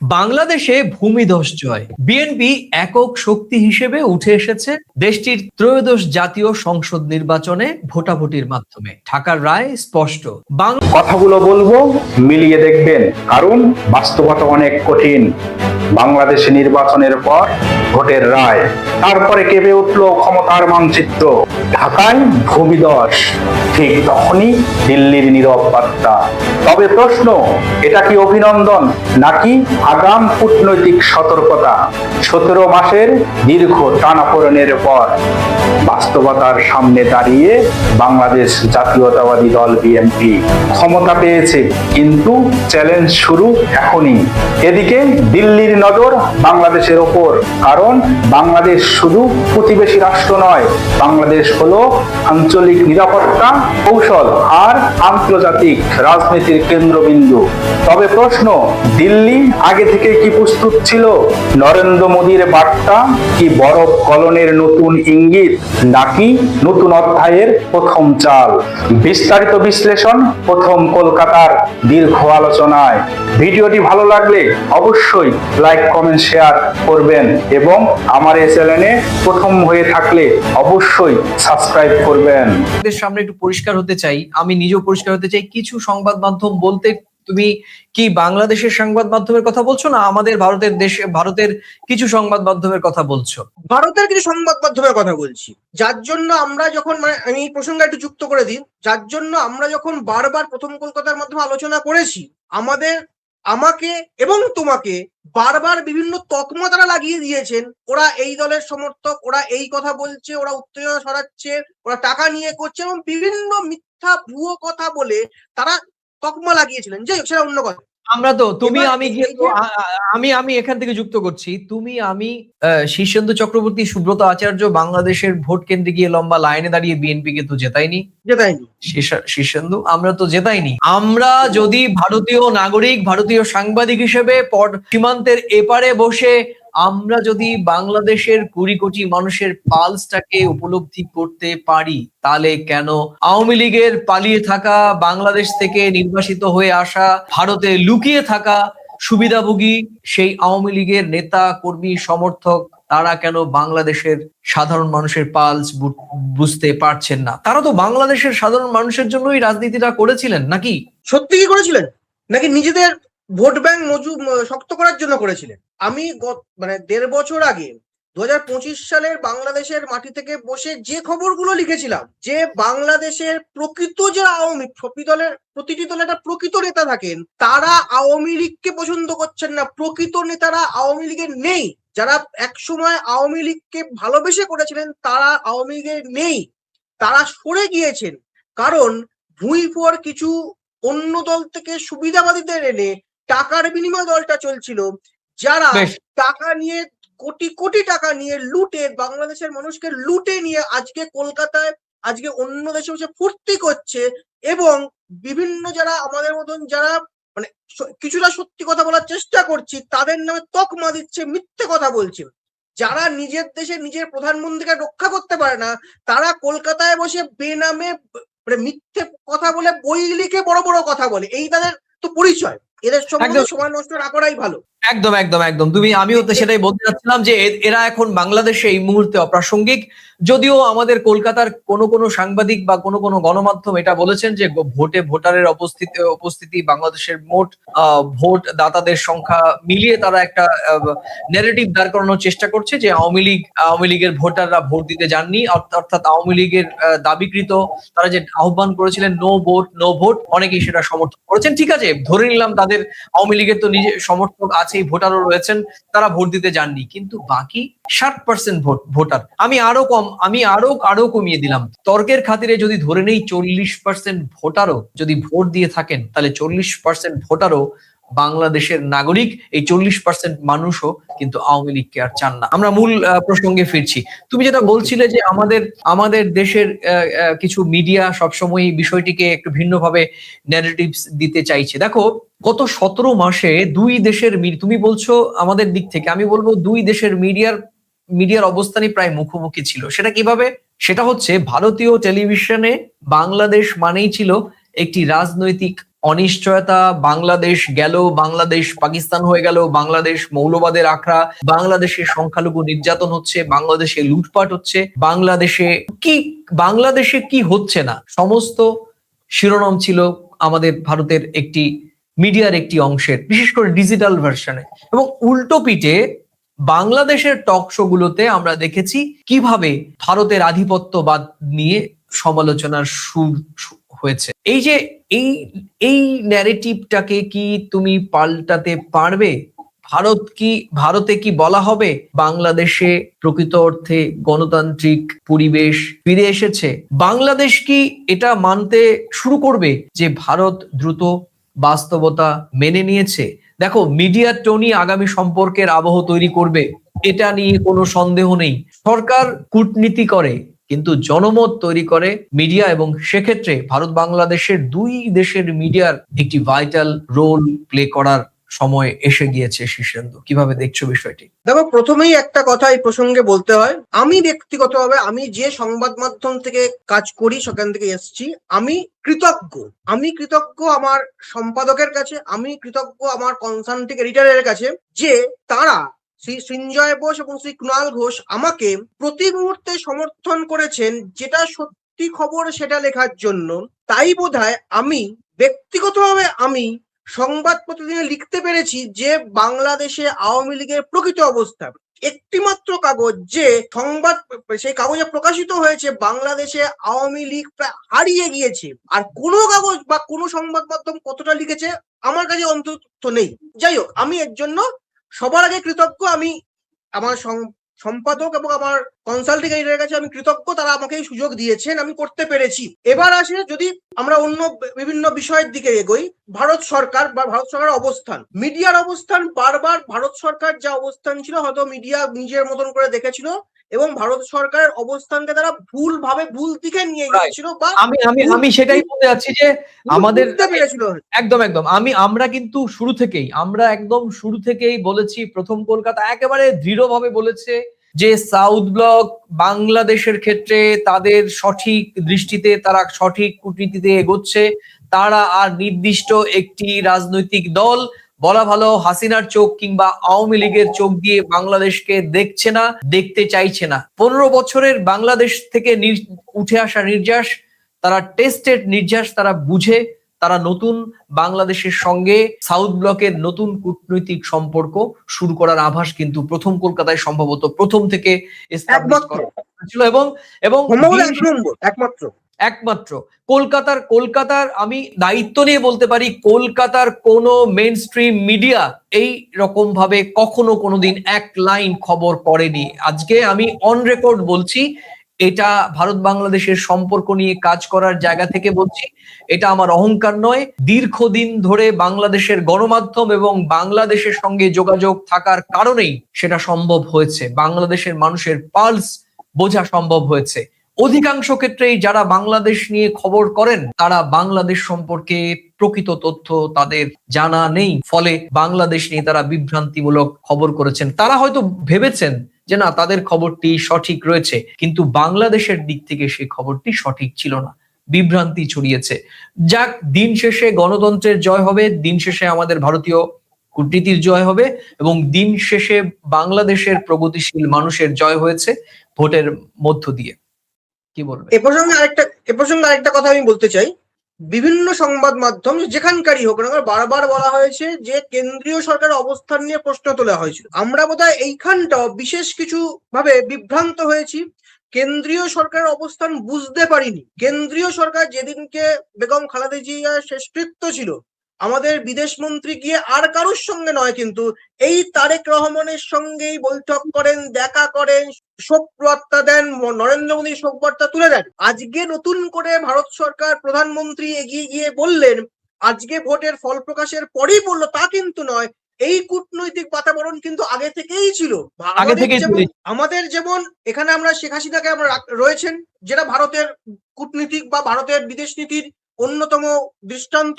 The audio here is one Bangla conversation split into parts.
বাংলাদেশে ভূমিধস জয়। বিএনপি একক শক্তি হিসেবে উঠে এসেছে দেশটির ত্রয়োদশ জাতীয় সংসদ নির্বাচনে ভোটাভুটির মাধ্যমে। ঢাকার রায় স্পষ্ট। কথাগুলো বলব, মিলিয়ে দেখবেন, কারণ বাস্তবতা অনেক কঠিন। বাংলাদেশ নির্বাচনের পর ভোটের রায়, তারপরে কেঁপে উঠল ক্ষমতার মানচিত্র। ঢাকায় ভূমিদশ ঠিক তখনই দিল্লির নীরব বার্তা। তবে প্রশ্ন, এটা কি অভিনন্দন নাকি আগাম কূটনৈতিক সতর্কতা সতেরো মাসের দীর্ঘ টানাপোড়েনের পর বাস্তবতার সামনে দাঁড়িয়ে বাংলাদেশ জাতীয়তাবাদী দল বিএনপি ক্ষমতা পেয়েছে। কিন্তু চ্যালেঞ্জ শুরু এখনই। এদিকে দিল্লির নজর বাংলাদেশের ওপর, কারণ বাংলাদেশ শুধু প্রতিবেশী রাষ্ট্র নয়, বাংলাদেশ হলো আঞ্চলিক নিরাপত্তা কৌশল আর আন্তর্জাতিক রাজনীতির কেন্দ্রবিন্দু। তবে প্রশ্ন, দিল্লি আগে থেকে কি প্রস্তুত ছিল? নরেন্দ্র মোদীর বার্তা কি বরফ গলনের নতুন ইঙ্গিত নাকি নতুন অধ্যায়ের প্রথম চাল? বিস্তারিত বিশ্লেষণ প্রথম কলকাতার দীর্ঘ আলোচনায়। ভিডিওটি ভালো লাগলে অবশ্যই লাইক, কমেন্ট, শেয়ার করবেন এবং আমার এই চ্যানেলে প্রথম হয়ে থাকলে অবশ্যই সাবস্ক্রাইব করবেন। সামনে একটু পরিষ্কার হতে চাই। আমি নিজেও পরিষ্কার হতে চাই। কিছু সংবাদ মাধ্যম বলতে তুমি কি বাংলাদেশের সংবাদ মাধ্যমের কথা বলছো না আমাদের ভারতের দেশে, ভারতের কিছু সংবাদ মাধ্যমের কথা বলছো? ভারতের কিছু সংবাদ মাধ্যমের কথা বলছি। যার জন্য আমরা যখন মানে আমি এই প্রসঙ্গে একটু যুক্ত করে দিই, যার জন্য আমরা যখন বারবার প্রথম কলকাতার মাধ্যমে আলোচনা করেছি, আমাদের, আমাকে এবং তোমাকে বারবার বিভিন্ন তকমা তারা লাগিয়ে দিয়েছেন। ওরা এই দলের সমর্থক, ওরা এই কথা বলছে, ওরা উত্তেজনা সরাচ্ছে ওরা টাকা নিয়ে করছে এবং বিভিন্ন মিথ্যা ভুয়ো কথা বলে তারা তকমা লাগিয়েছিলেন। যাই সেটা অন্য কথা। আমরা তো তুমি আমি যে- আমি আমি এখান থেকে যুক্ত করছি তুমি আমি শীর্ষেন্দু চক্রবর্তী সুব্রত আচার্য বাংলাদেশের ভোট কেন্দ্রে গিয়ে লম্বা লাইনে দাঁড়িয়ে বিএনপি কে তো জেতাইনি জেতায়নি। শীর্ষেন্দু আমরা তো জেতাইনি আমরা যদি ভারতীয় নাগরিক ভারতীয় সাংবাদিক হিসেবে সীমান্তের এপারে বসে আমরা যদি বাংলাদেশের কুড়ি কোটি মানুষের পালসটাকে উপলব্ধি করতে পারি, তাহলে কেন আওয়ামী লীগের পালিয়ে থাকা, বাংলাদেশ থেকে নির্বাসিত হয়ে আসা, ভারতে লুকিয়ে থাকা সুবিধাভোগী সেই আওয়ামী লীগের নেতা, কর্মী, সমর্থক, তারা কেন বাংলাদেশের সাধারণ মানুষের পালস বুঝতে পারছেন না? তারা তো বাংলাদেশের সাধারণ মানুষের জন্যই রাজনীতিটা করেছিলেন, নাকি? সত্যি কি করেছিলেন? নাকি নিজেদের ভোট ব্যাংক মজু শক্ত করার জন্য করেছিলেন। আমি মানে দেড় বছর আগে দু হাজার পঁচিশ সালের বাংলাদেশের মাটি থেকে বসে যে খবরগুলো লিখেছিলাম, যে বাংলাদেশের প্রকৃত যে আওয়ামী প্রতি দলের, প্রতিটি দলে একটা প্রকৃত নেতা থাকেন, তারা আওয়ামী লীগকে পছন্দ করছেন না। প্রকৃত নেতারা আওয়ামী লীগের নেই। যারা একসময় আওয়ামী লীগকে ভালোবেসে করেছিলেন, তারা আওয়ামী লীগের নেই। তারা সরে গিয়েছেন। কারণ ভুঁইফোর কিছু অন্য দল থেকে সুবিধাবাদীদের এনে টাকার বিনিময়ে দলটা চলছিল। যারা টাকা নিয়ে কোটি কোটি টাকা নিয়ে লুটে বাংলাদেশের মানুষকে লুটে নিয়ে আজকে কলকাতায় আজকে অন্য দেশে বসে ফুর্তি করছে এবং বিভিন্ন যারা আমাদের মতন যারা মানে কিছুটা সত্যি কথা বলার চেষ্টা করছি তাদের নামে তকমা দিচ্ছে মিথ্যে কথা বলছে। যারা নিজের দেশে নিজের প্রধানমন্ত্রীকে রক্ষা করতে পারে না তারা কলকাতায় বসে বেনামে মানে মিথ্যে কথা বলে বই লিখে বড় বড় কথা বলে। এই তাদের তো পরিচয়। এদের সম্বন্ধে সময় নষ্ট না করাই ভালো। একদম একদম একদম। তুমি, আমিও তো সেটাই বলতে চাচ্ছিলাম যে এরা এখন বাংলাদেশে এই মুহূর্তে অপ্রাসঙ্গিক। যদিও আমাদের কলকাতার কোনো কোনো সাংবাদিক বা কোনো কোনো গণমাধ্যম এটা বলেছেন যে ভোটে ভোটারের উপস্থিতি উপস্থিতি, বাংলাদেশের মোট ভোট দাতাদের সংখ্যা মিলিয়ে তারা একটা নেগেটিভ দাঁড় করানোর চেষ্টা করছে যে আওয়ামী লীগ, আওয়ামী লীগের ভোটাররা ভোট দিতে যাননি। অর্থাৎ আওয়ামী লীগের দাবিকৃত তারা যে আহ্বান করেছিলেন নো ভোট নো ভোট অনেকেই সেটা সমর্থন করেছেন। ঠিক আছে, ধরে নিলাম তাদের আওয়ামী লীগের তো নিজে সমর্থক আছেই ভোটারও রয়েছেন তারা ভোট দিতে যাননি। কিন্তু বাকি ষাট পার্সেন্ট ভোট, ভোটার। আমি আরও কম, আমি আরও আরও কমিয়ে দিলাম। তর্কের খাতিরে যদি ধরে নেই চল্লিশ পার্সেন্ট ভোটারও যদি ভোট দিয়ে থাকেন, তাহলে চল্লিশ পার্সেন্ট ভোটারও বাংলাদেশের নাগরিক, এই চল্লিশ পার্সেন্ট মানুষও কিন্তু আওয়ামী লীগকে আর চান না। আমরা মূল প্রসঙ্গে ফিরছি। তুমি যেটা বলছিলে যে আমাদের আমাদের দেশের কিছু মিডিয়া সবসময় বিষয়টিকে একটু ভিন্নভাবে ন্যারেটিভস দিতে চাইছে। দেখো, গত সতেরো মাসে দুই দেশের তুমি বলছো আমাদের দিক থেকে, আমি বলব দুই দেশের মিডিয়ার মিডিয়ার অবস্থানই প্রায় মুখোমুখি ছিল। সেটা কীভাবে? সেটা হচ্ছে ভারতীয় টেলিভিশনে বাংলাদেশ মানেই ছিল একটি রাজনৈতিক অনিশ্চয়তা। বাংলাদেশ গেল, বাংলাদেশ পাকিস্তান হয়ে গেল, বাংলাদেশ মৌলবাদের আখড়া, বাংলাদেশে সংখ্যালঘু নির্যাতন হচ্ছে, বাংলাদেশে লুটপাট হচ্ছে, বাংলাদেশে কি বাংলাদেশে কি হচ্ছে না? সমস্ত শিরোনাম ছিল আমাদের ভারতের একটি, মিডিয়ার একটি অংশের, বিশেষ করে ডিজিটাল ভার্সনে। এবং উল্টো পিঠে বাংলাদেশের টক শো গুলোতে আমরা দেখেছি কীভাবে ভারতের আধিপত্যবাদ নিয়ে সমালোচনার সুর হয়েছে। এই যে এই এই ন্যারেটিভটাকে কি তুমি পাল্টাতে পারবে? ভারত কি, ভারতে কি বলা হবে? বাংলাদেশে প্রকৃত অর্থে গণতান্ত্রিক পরিবেশ ফিরে এসেছে। বাংলাদেশ কি এটা মানতে শুরু করবে যে ভারত দ্রুত বাস্তবতা মেনে নিয়েছে। দেখো, মিডিয়া টোনি আগামী সম্পর্কের আবহ তৈরি করবে, এটা নিয়ে কোনো সন্দেহ নেই। সরকার কূটনীতি করে, কিন্তু জনমত তৈরি করে মিডিয়া এবং সেক্ষেত্রে ভারত বাংলাদেশের দুই দেশের মিডিয়ার একটি ভাইটাল রোল প্লে করার সময় এসে গিয়েছে শীর্ষেন্দু। কীভাবে দেখছ বিষয়টি? দেখো, প্রথমেই একটা কথা এই প্রসঙ্গে বলতে হয়। আমি ব্যক্তিগতভাবে, আমি যে সংবাদ মাধ্যম থেকে কাজ করি, সেখান থেকে এসেছি। আমি কৃতজ্ঞ। আমি কৃতজ্ঞ আমার সম্পাদকের কাছে, আমি কৃতজ্ঞ আমার কনসালটিং এডিটরের কাছে যে তারা শ্রী সৃঞ্জয় বোস এবং শ্রী কুণাল ঘোষ আমাকে প্রতি মুহূর্তে সমর্থন করেছেন, যেটা সত্যি খবর সেটা লেখার জন্য। তাই বোধহয় আমি, ব্যক্তিগতভাবে আমি সংবাদ প্রতিদিনে লিখতে পেরেছি যে বাংলাদেশে আওয়ামী লীগের প্রকৃত অবস্থা। একটিমাত্র কাগজ যে সংবাদ, সেই কাগজে প্রকাশিত হয়েছে বাংলাদেশে আওয়ামী লীগ প্রায় হারিয়ে গিয়েছে। আর কোনো কাগজ বা কোনো সংবাদ মাধ্যম কতটা লিখেছে আমার কাছে অন্তত নেই। যাই হোক, আমি এর জন্য সবার আগে কৃতজ্ঞ। আমি আমার সম্পাদক এবং আমার কনসাল্টিং এডিটরের কাছে আমি কৃতজ্ঞ তারা আমাকে এই সুযোগ দিয়েছেন আমি করতে পেরেছি। এবার আসে যদি আমরা অন্য বিভিন্ন বিষয়ের দিকে এগোই ভারত সরকার বা ভারত সরকারের অবস্থান। মিডিয়ার অবস্থান বারবার ভারত সরকার যা অবস্থান ছিল হয়তো মিডিয়া নিজের মতন করে দেখেছিল এবং ভারত সরকারের অবস্থানকে তারা ভুল ভাবে ভুল দিকে নিয়ে. গিয়েছিল বা আমি আমি আমি সেটাই বলতে যাচ্ছি যে আমাদের একদম একদম। আমি আমরা কিন্তু শুরু থেকেই আমরা একদম শুরু থেকেই বলেছি প্রথম কলকাতা একেবারে দৃঢ়ভাবে বলেছে যে সাউথ ব্লক বাংলাদেশের ক্ষেত্রে তাদের সঠিক দৃষ্টিতে, তারা সঠিক কূটনীতিতে এগোচ্ছে, তারা আর নির্দিষ্ট একটি রাজনৈতিক দল, বলা ভালো হাসিনার চোখ কিংবা আওয়ামী লীগের চোখ দিয়ে বাংলাদেশকে দেখছে না, দেখতে চাইছে না। পনেরো বছরের বাংলাদেশ থেকে উঠে আসা নির্যাস, তারা টেস্টেড নির্যাস, তারা বুঝে তারা নতুন বাংলাদেশের সঙ্গে সাউথ ব্লকের নতুন কূটনৈতিক সম্পর্ক শুরু করার আভাস কিন্তু প্রথম কলকাতায় সম্ভবত প্রথম থেকে হয়েছিল এবং এবং একমাত্র। একমাত্র। কলকাতার কলকাতার আমি দায়িত্ব নিয়ে বলতে পারি কলকাতার কোন মেন স্ট্রিম মিডিয়া এই রকম ভাবে কখনো কোনোদিন এক লাইন খবর করেনি আজকে আমি অন রেকর্ড বলছি এটা ভারত বাংলাদেশের সম্পর্ক নিয়ে কাজ করার জায়গা থেকে বলছি, এটা আমার অহংকার নয়। দীর্ঘদিন ধরে বাংলাদেশের গণমাধ্যম এবং বাংলাদেশের সঙ্গে যোগাযোগ থাকার কারণেই সেটা সম্ভব হয়েছে। বাংলাদেশের মানুষের পালস বোঝা সম্ভব হয়েছে। অধিকাংশ ক্ষেত্রেই যারা বাংলাদেশ নিয়ে খবর করেন, তারা বাংলাদেশ সম্পর্কে প্রকৃত তথ্য তাদের জানা নেই। ফলে বাংলাদেশ নিয়ে তারা বিভ্রান্তিমূলক খবর করেছেন। তারা হয়তো ভেবেছেন যে না, তাদের খবরটি সঠিক রয়েছে, কিন্তু বাংলাদেশের দিক থেকে সেই খবরটি সঠিক ছিল না। বিভ্রান্তি ছড়িয়েছে। যাক, দিন শেষে গণতন্ত্রের জয় হবে, দিন শেষে আমাদের ভারতীয় কূটনীতির জয় হবে, এবং দিন শেষে বাংলাদেশের প্রগতিশীল মানুষের জয় হয়েছে ভোটের মধ্য দিয়ে। কি বলবে? এ প্রসঙ্গে আরেকটা, এ প্রসঙ্গে আরেকটা কথা আমি বলতে চাই। বিভিন্ন সংবাদ মাধ্যম, যেখানকারই হোক না বারবার বলা হয়েছে যে কেন্দ্রীয় সরকারের অবস্থান নিয়ে প্রশ্ন তোলা হয়েছিল। আমরা বোধহয় এইখানটা বিশেষ কিছু ভাবে বিভ্রান্ত হয়েছি। কেন্দ্রীয় সরকারের অবস্থান বুঝতে পারিনি। কেন্দ্রীয় সরকার যেদিনকে বেগম খালেদা জিয়া শেষকৃত্য ছিল আমাদের বিদেশ মন্ত্রী গিয়ে আর কারোর সঙ্গে নয় কিন্তু এই তারেক রহমানের সঙ্গেই বৈঠক করেন দেখা করেন শোক বার্তা দেন নরেন্দ্র মোদী শোক বার্তা তুলে দেন। আজকে নতুন করে ভারত সরকার প্রধানমন্ত্রী এগিয়ে গিয়ে বললেন আজকে ভোটের ফল প্রকাশের পরেই বলল তা কিন্তু নয় এই কূটনৈতিক বাতাবরণ কিন্তু আগে থেকেই ছিল। আগে আমাদের যেমন- আমাদের যেমন এখানে আমরা শেখ হাসিনাকে আমরা রয়েছেন যেটা ভারতের কূটনীতিক বা ভারতের বিদেশ নীতির অন্যতম দৃষ্টান্ত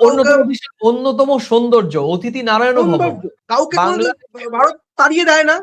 অন্যতম অন্যতম সৌন্দর্য অতিথি নারায়ণ কাউকে ভারত তাড়িয়ে দেয় না।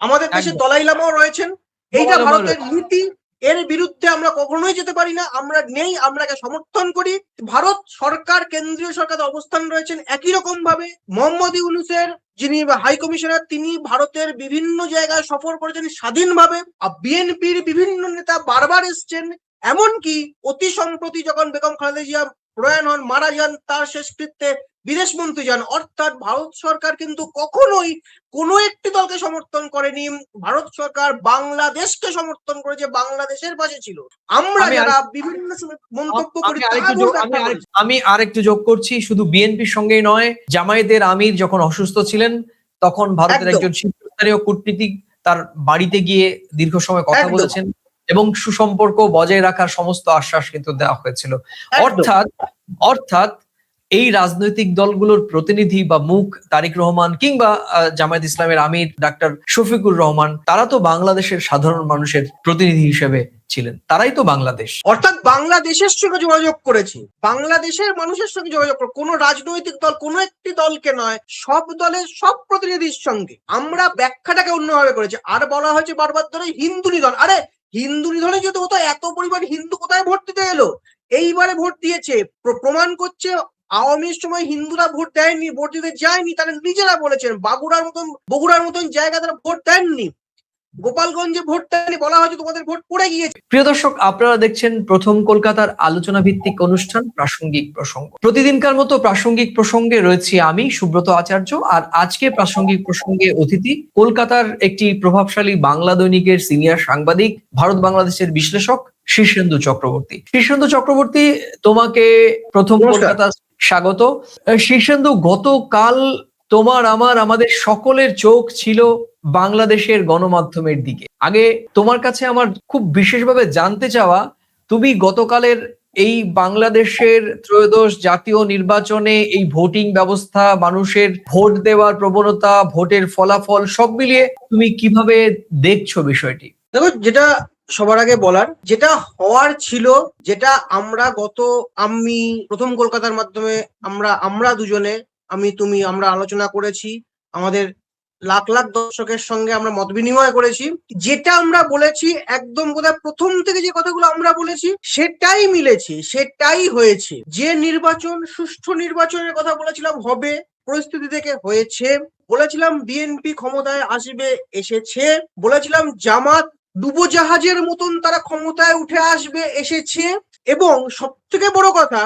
আমাদের দেশে একদম। দলাই লামাও রয়েছেন। এইটা ভারতের নীতি এর বিরুদ্ধে আমরা কখনোই যেতে পারি না। আমরা নেই আমরা একে সমর্থন করি। ভারত সরকার কেন্দ্রীয় সরকার অবস্থান রয়েছেন একই রকম ভাবে মোহাম্মদ ইউনুসের যিনি হাই কমিশনার তিনি ভারতের বিভিন্ন জায়গায় সফর করেছেন স্বাধীনভাবে। আর বিএনপির বিভিন্ন নেতা বারবার এসছেন। এমনকি অতি সম্প্রতি যখন বেগম খালেদা জিয়া প্রয়াণ হন মারা যান তার শেষকৃত্যে বিদেশ মন্ত্রী যান অর্থাৎ ভারত সরকার কিন্তু কখনোই কোনো একটি দলকে সমর্থন করেনি। ভারত সরকার বাংলাদেশকে সমর্থন করেছে বাংলাদেশের পাশে ছিল। আমরা যারা বিভিন্ন মন্তব্য করি আমি আরেকটু যোগ- করছি শুধু বিএনপির সঙ্গেই নয় জামায়াতের আমির যখন অসুস্থ ছিলেন তখন ভারতের। একজন শীর্ষস্থানীয় কূটনীতিক তার বাড়িতে গিয়ে দীর্ঘ সময় কথা বলেছেন। এবং সুসম্পর্ক বজায় রাখার সমস্ত আশ্বাস কিন্তু দেওয়া হয়েছিল। অর্থাৎ অর্থাৎ এই রাজনৈতিক দলগুলোর প্রতিনিধি বা মুখ তারিক রহমান কিংবা জামায়াত ইসলামের আমির ডাক্তার শফিকুর রহমান তারা তো বাংলাদেশের সাধারণ মানুষের প্রতিনিধি হিসেবে ছিলেন। তারাই তো বাংলাদেশ। অর্থাৎ বাংলাদেশের সঙ্গে যোগাযোগ করেছি। বাংলাদেশের মানুষের সঙ্গে যোগাযোগ করে। কোনো রাজনৈতিক দল কোনো একটি দলকে নয় সব দলের সব প্রতিনিধির সঙ্গে। আমরা ব্যাখ্যাটাকে অন্যভাবে করেছি। আর বলা হয়েছে বারবার ধরে হিন্দু নিধন। আরে হিন্দু নিধনে যদি হতো এত পরিমাণ হিন্দু কোথায় ভোট দিতে এলো এইবারে ভোট দিয়েছে, প্র- প্রমাণ করছে, আওয়ামীর সময় হিন্দুরা ভোট দেয়নি, ভোট দিতে যায়নি তারা নিজেরা বলেছেন, বাগুড়ার মতন, বগুড়ার মতন জায়গা তারা ভোট দেননি। গোপালগঞ্জে ভোট দেয়নি বলা হয়েছে তোমাদের ভোট পড়ে গিয়েছে। প্রিয় দর্শক আপনারা দেখছেন প্রথম কলকাতার আলোচনা ভিত্তিক অনুষ্ঠান প্রাসঙ্গিক প্রসঙ্গ। প্রতিদিনকার মতো প্রাসঙ্গিক প্রসঙ্গে রয়েছি আমি সুব্রত আচার্য আর আজকে প্রাসঙ্গিক প্রসঙ্গে অতিথি কলকাতার একটি প্রভাবশালী বাংলা দৈনিকের সিনিয়র সাংবাদিক ভারত বাংলাদেশের বিশ্লেষক শীর্ষেন্দু চক্রবর্তী। শীর্ষেন্দু চক্রবর্তী তোমাকে প্রথম। কলকাতা স্বাগত। শীর্ষেন্দু গতকাল তোমার আমার আমাদের সকলের চোখ ছিল বাংলাদেশের গণমাধ্যমের দিকে। আগে তোমার কাছে আমার খুব বিশেষভাবে জানতে চাওয়া, তুমি গতকালের এই বাংলাদেশের ত্রয়োদশ জাতীয় নির্বাচনে এই ভোটিং ব্যবস্থা, মানুষের ভোট দেওয়ার প্রবণতা, ভোটের ফলাফল সব মিলিয়ে তুমি কীভাবে দেখছ বিষয়টি? দেখো, যেটা সবার আগে বলার, যেটা হওয়ার ছিল, যেটা আমরা গত, আমি প্রথম কলকাতার মাধ্যমে আমরা আমরা দুজনে, আমি, তুমি, আমরা আলোচনা করেছি, আমাদের লাখ লাখ দর্শকের সঙ্গে আমরা মত বিনিময় করেছি। যেটা আমরা বলেছি, একদম বোধহয় প্রথম থেকে যে কথাগুলো আমরা বলেছি, সেটাই মিলেছি, সেটাই হয়েছে। যে নির্বাচন, সুষ্ঠু নির্বাচনের কথা বলেছিলাম, হবে, পরিস্থিতি থেকে হয়েছে। বলেছিলাম বিএনপি ক্ষমতায় আসবে, এসেছে। বলেছিলাম জামাত ডুবোজাহাজের মতন তারা ক্ষমতায় উঠে আসবে, এসেছে। এবং সব থেকে বড় কথা,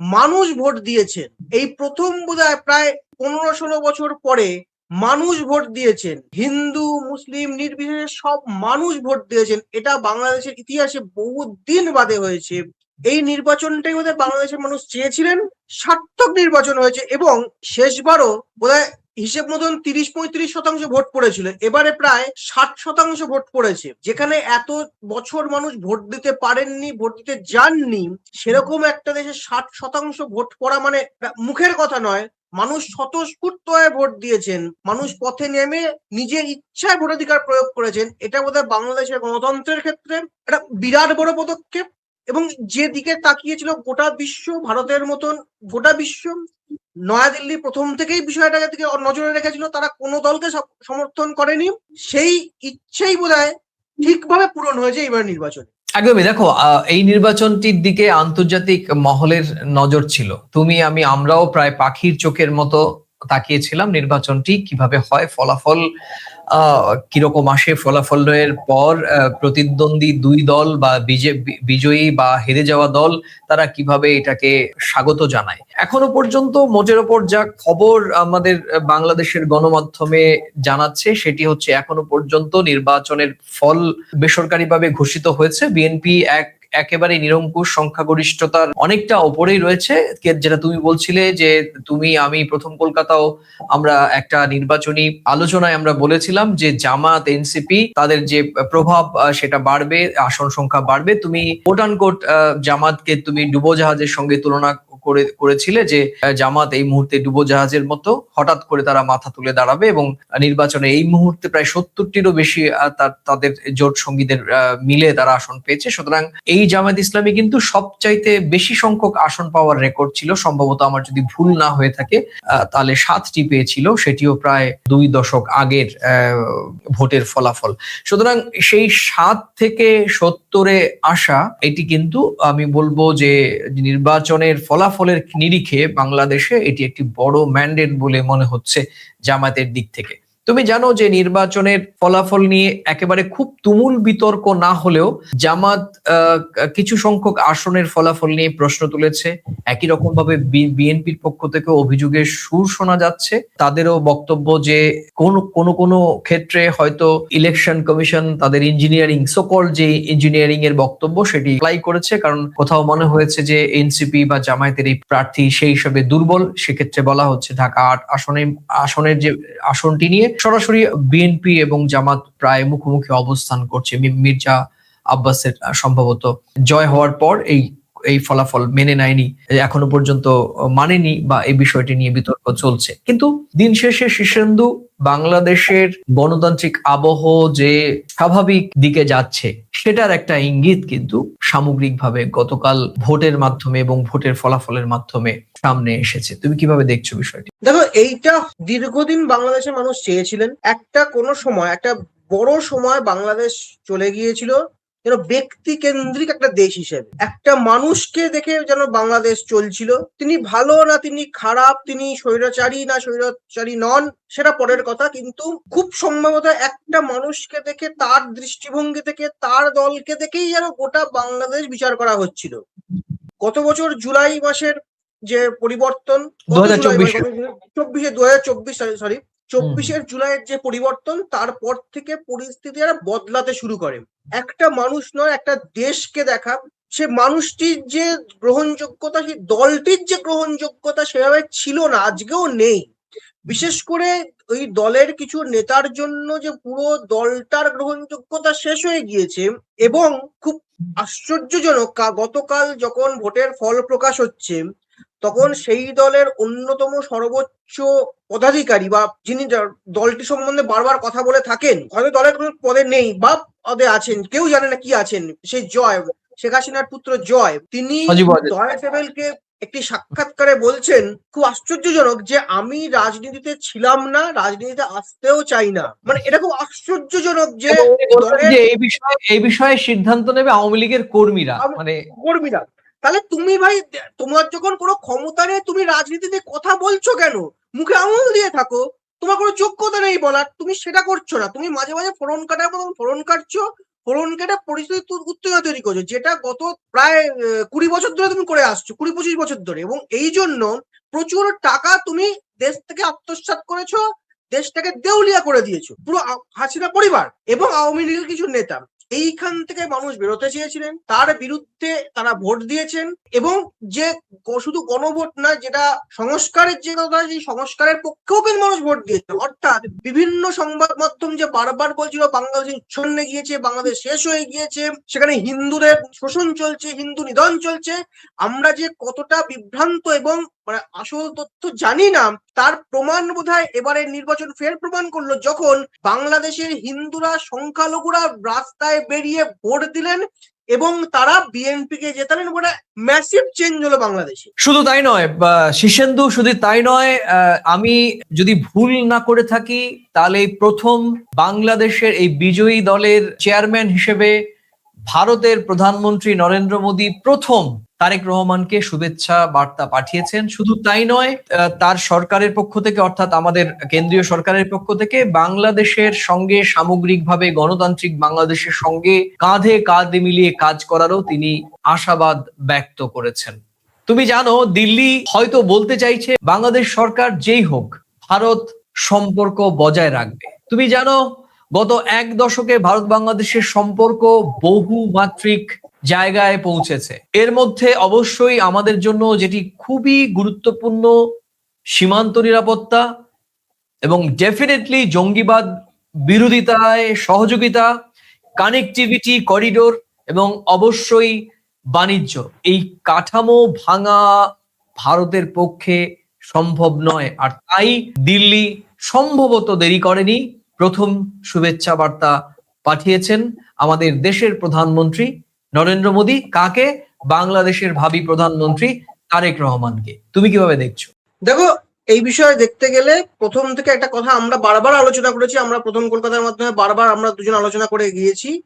মানুষ ভোট দিয়েছেন এই প্রথম বোধহয় প্রায় পনেরো ষোলো বছর পরে মানুষ ভোট দিয়েছেন। হিন্দু, মুসলিম, নির্বিশেষে সব মানুষ ভোট দিয়েছেন। এটা বাংলাদেশের ইতিহাসে বহু দিন বাদে হয়েছে। এই নির্বাচনটাই বোধহয় বাংলাদেশের মানুষ চেয়েছিলেন, সার্থক নির্বাচন হয়েছে এবং শেষবারও বোধহয় হিসেব মতন তিরিশ পঁয়ত্রিশ শতাংশ ভোট পড়েছিল। এবারে প্রায় ষাট শতাংশ ভোট পড়েছে। যেখানে এত বছর মানুষ ভোট দিতে পারেননি, ভোট দিতে যাননি, সেরকম একটা দেশে ষাট শতাংশ ভোট পড়া মানে মুখের কথা নয়। মানুষ স্বতঃস্ফূর্ত হয়ে ভোট দিয়েছেন, মানুষ পথে নেমে নিজের ইচ্ছায় ভোটাধিকার প্রয়োগ করেছেন, এটা বোধহয় বাংলাদেশের গণতন্ত্রের ক্ষেত্রে একটা বিরাট বড় পদক্ষেপ। এবং যে দিকে তাকিয়েছিল গোটা বিশ্ব, ভারতের মতন গোটা বিশ্ব, নয়াদিল্লি প্রথম থেকেই বিষয়টাকে দিকে নজরে রেখেছিল, তারা কোনো দলকে সমর্থন করেনি। সেই ইচ্ছেই বোধহয় ঠিকভাবে পূরণ হয়েছে এবার নির্বাচনে। একদমই। দেখো এই নির্বাচনটির দিকে আন্তর্জাতিক মহলের নজর ছিল। তুমি, আমি, আমরাও প্রায় পাখির চোখের মতো তাকিয়েছিলাম নির্বাচনটি কীভাবে হয়, ফলাফল কীরকম আসে, ফলাফলের পর প্রতিদ্বন্দ্বী দুই দল বা, বিজয়ী বা হেরে যাওয়া দল, তারা কীভাবে এটাকে স্বাগত জানায়? এখনও পর্যন্ত মোটের ওপর যা খবর আমাদের বাংলাদেশের গণমাধ্যমে জানাচ্ছে, সেটি হচ্ছে এখনও পর্যন্ত নির্বাচনের ফল বেসরকারিভাবে ঘোষিত হয়েছে। বিএনপি এক একেবারে নিরঙ্কুশ সংখ্যাগরিষ্ঠতার অনেকটা ওপরেই রয়েছে। যেটা তুমি বলছিলে যে তুমি, আমি প্রথম কলকাতাও আমরা একটা নির্বাচনী আলোচনায় আমরা বলেছিলাম যে জামাত, এনসিপি তাদের যে প্রভাব সেটা বাড়বে, আসন সংখ্যা বাড়বে। তুমি কোট আনকোট জামাতকে তুমি ডুবোজাহাজের সঙ্গে তুলনা করে, করেছিলে যে জামাত এই মুহূর্তে ডুবোজাহাজের মতো হঠাৎ করে তারা মাথা তুলে দাঁড়াবে এবং নির্বাচনে এই মুহূর্তে প্রায় সত্তরটিরও বেশি তাদের জোট সঙ্গীদের মিলে তারা আসন পেয়েছে। সুতরাং এই জামাত ইসলামী কিন্তু সবচাইতে বেশি সংখ্যক আসন পাওয়ার রেকর্ড ছিল। সম্ভবত আমার যদি ভুল না হয়ে থাকে তাহলে সাতটি পেয়েছিল, সেটিও প্রায় দুই দশক আগের ভোটের ফলাফল। সুতরাং সেই সাত থেকে সত্তরে আসা, এটি কিন্তু আমি বলব যে নির্বাচনের ফলাফলের নিরিখে বাংলাদেশে এটি একটি বড় ম্যান্ডেট বলে মনে হচ্ছে জামাতের দিক থেকে। তুমি জানো যে নির্বাচনের ফলাফল নিয়ে একেবারে খুব তুমুল বিতর্ক না হলেও জামাত কিছু সংখ্যক আসনের ফলাফল নিয়ে প্রশ্ন তুলেছে। একই রকম ভাবে বিএনপির পক্ষ থেকে অভিযোগের সুর শোনা যাচ্ছে। তাদেরও বক্তব্য যে কোন কোন কোন ক্ষেত্রে হয়তো ইলেকশন কমিশন, তাদের ইঞ্জিনিয়ারিং সকল যে ইঞ্জিনিয়ারিং এর বক্তব্য সেটি অ্যাপ্লাই করেছে। কারণ কোথাও মনে হয়েছে যে এনসিপি বা জামায়াতের এই প্রার্থী সেই হিসাবে দুর্বল। সেক্ষেত্রে বলা হচ্ছে ঢাকা আট আসনে, আসনের যে আসনটি নিয়ে সরাসরি বিএনপি এবং জামাত প্রায় মুখোমুখি অবস্থান করছে মির্জা আব্বাসের সম্ভবত। জয় হওয়ার পর এই এই ফলাফল মেনে নেয়নি, এখনও পর্যন্ত মানেনি বা এই বিষয়টি নিয়ে বিতর্ক চলছে। কিন্তু দিন শেষে শীর্ষেন্দু বাংলাদেশের গণতান্ত্রিক আবহ যে স্বাভাবিক দিকে যাচ্ছে, সেটার একটা ইঙ্গিত কিন্তু সামগ্রিকভাবে গতকাল ভোটের মাধ্যমে এবং ভোটের ফলাফলের মাধ্যমে সামনে এসেছে। তুমি কীভাবে দেখছ বিষয়টি? দেখো, এইটা দীর্ঘদিন বাংলাদেশের মানুষ চেয়েছিলেন। একটা কোনো সময়, একটা বড় সময় বাংলাদেশ চলে গিয়েছিল যেন ব্যক্তি কেন্দ্রিক একটা দেশ হিসেবে। একটা মানুষকে দেখে যেন বাংলাদেশ চলছিল। তিনি ভালো না তিনি খারাপ তিনি স্বৈরাচারী না স্বৈরাচারী নন সেটা পরের কথা। কিন্তু খুব সম্ভবত একটা মানুষকে দেখে তার দৃষ্টিভঙ্গি থেকে তার দলকে দেখেই যেন গোটা বাংলাদেশ বিচার করা হচ্ছিল। গত বছর জুলাই মাসের যে পরিবর্তন চব্বিশে। দু হাজার চব্বিশ সরি চব্বিশের জুলাইয়ের যে পরিবর্তন তারপর থেকে পরিস্থিতি আর বদলাতে শুরু করে। একটা মানুষ নয় একটা দেশকে দেখা। সে মানুষটির যে গ্রহণযোগ্যতা সেই দলটির যে গ্রহণযোগ্যতা সেভাবে ছিল না আজকেও নেই। বিশেষ করে ওই দলের কিছু নেতার জন্য যে পুরো দলটার গ্রহণযোগ্যতা শেষ হয়ে গিয়েছে এবং খুব আশ্চর্যজনক গতকাল যখন ভোটের ফল প্রকাশ হচ্ছে তখন সেই দলের অন্যতম সর্বোচ্চ পদাধিকারী বা যিনি দলটি সম্বন্ধে বারবার কথা বলে থাকেন হয়তো দলের কোনো পদে নেই বা পদে আছেন কেউ জানে না কি আছেন সেই জয় শেখ হাসিনার পুত্র জয় তিনি টেবিলকে একটি সাক্ষাৎকারে বলছেন খুব আশ্চর্যজনক যে আমি রাজনীতিতে ছিলাম না রাজনীতিতে আসতেও চাই না। মানে এটা খুব আশ্চর্যজনক যে এই বিষয়ে এই বিষয়ে সিদ্ধান্ত নেবে আওয়ামী লীগের কর্মীরা। মানে কর্মীরা। তাহলে তুমি ভাই, তোমার যখন কোনো ক্ষমতা নেই, তুমি রাজনীতিতে কথা বলছো কেন? মুখে আঙুল দিয়ে থাকো। তোমার কোনো যোগ্যতা নেই বলার। তুমি সেটা করছ না। তুমি মাঝে মাঝে ফোরন কাটার মতন ফোরন কাটছো। ফোরন কেটে পরিস্থিতি উত্তেজনা তৈরি করছ, যেটা গত প্রায় কুড়ি বছর ধরে তুমি করে আসছো, কুড়ি পঁচিশ বছর ধরে। এবং এই জন্য প্রচুর টাকা তুমি দেশ থেকে আত্মসাৎ করেছ, দেশটাকে দেউলিয়া করে দিয়েছ। পুরো হাসিনা পরিবার এবং আওয়ামী লীগের কিছু নেতা। এইখান থেকে মানুষ বেরোতে চেয়েছিলেন। তার বিরুদ্ধে তারা ভোট দিয়েছেন এবং যে শুধু গণভোট না যেটা সংস্কারের যে কথা, সেই সংস্কারের পক্ষেও কিন্তু মানুষ ভোট দিয়েছে। অর্থাৎ বিভিন্ন সংবাদ মাধ্যম যে বারবার বলছিল বাংলাদেশ উচ্ছন্নে গিয়েছে, বাংলাদেশ শেষ হয়ে গিয়েছে, সেখানে হিন্দুদের শোষণ চলছে, হিন্দু নিধন চলছে। আমরা যে কতটা বিভ্রান্ত এবং মানে আসল তথ্য জানি না, তার প্রমাণ বোধহয় এবারের নির্বাচন ফের প্রমাণ করল যখন বাংলাদেশের হিন্দুরা সংখ্যালঘুরা রাস্তায় বেরিয়ে ভোট দিলেন এবং তারা বিএনপি কে জেতালেন মানে ম্যাসিভ চেঞ্জ হলো বাংলাদেশে। শুধু তাই নয়, বা শীর্ষেন্দু শুধু তাই নয় আমি যদি ভুল না করে থাকি, তাহলে প্রথম বাংলাদেশের এই বিজয়ী দলের চেয়ারম্যান হিসেবে ভারতের প্রধানমন্ত্রী নরেন্দ্র মোদী প্রথম তারেক রহমানকে শুভেচ্ছা বার্তা পাঠিয়েছেন। শুধু তাই নয় তার সরকারের পক্ষ থেকে, অর্থাৎ আমাদের কেন্দ্রীয় সরকারের পক্ষ থেকে, বাংলাদেশের সঙ্গে সামগ্রিকভাবে গণতান্ত্রিক বাংলাদেশের সঙ্গে কাঁধে কাঁধে মিলিয়ে কাজ করারও তিনি আশাবাদ ব্যক্ত করেছেন। তুমি জানো, দিল্লি হয়তো বলতে চাইছে, বাংলাদেশ সরকার যেই হোক, ভারত সম্পর্ক বজায় রাখবে। তুমি জানো, গত এক দশকে ভারত বাংলাদেশের সম্পর্ক বহু মাত্রিক জায়গায় পৌঁছেছে। এর মধ্যে অবশ্যই আমাদের জন্য যেটি খুবই গুরুত্বপূর্ণ সীমান্ত নিরাপত্তা এবং ডেফিনেটলি জঙ্গিবাদ বিরোধিতায় সহযোগিতা কানেক্টিভিটি করিডোর এবং অবশ্যই বাণিজ্য। এই কাঠামো ভাঙা ভারতের পক্ষে সম্ভব নয়। আর তাই দিল্লি সম্ভবত দেরি করেনি। প্রথম শুভেচ্ছা বার্তা পাঠিয়েছেন আমাদের দেশের প্রধানমন্ত্রী নরেন্দ্র মোদী, কাকে? বাংলাদেশের ভাবি প্রধানমন্ত্রী তারেক রহমানকে। তুমি কীভাবে দেখছ? দেখো, এই বিষয়ে দেখতে গেলে প্রথম থেকে একটা কথা আমরা বারবার আলোচনা করেছি, আমরা প্রথম কলকাতার মাধ্যমে বারবার আমরা দুজন আলোচনা করে গিয়েছি।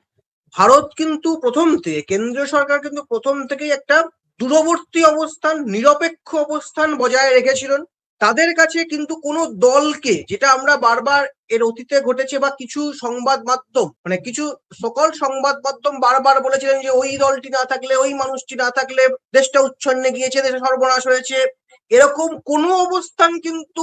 ভারত কিন্তু প্রথম থেকে, কেন্দ্রীয় সরকার কিন্তু প্রথম থেকেই একটা দূরবর্তী অবস্থান, নিরপেক্ষ অবস্থান বজায় রেখেছিলেন। তাদের কাছে কিন্তু কোনো দলকে, যেটা আমরা বারবার এর অতীতে ঘটেছে বা কিছু সংবাদ মাধ্যম মানে কিছু সকল সংবাদ মাধ্যম বারবার বলেছিলেন যে ওই দলটি না থাকলে, ওই মানুষটি না থাকলে দেশটা উচ্ছন্নে গিয়েছে, দেশে সর্বনাশ হয়েছে, এরকম কোনো অবস্থান কিন্তু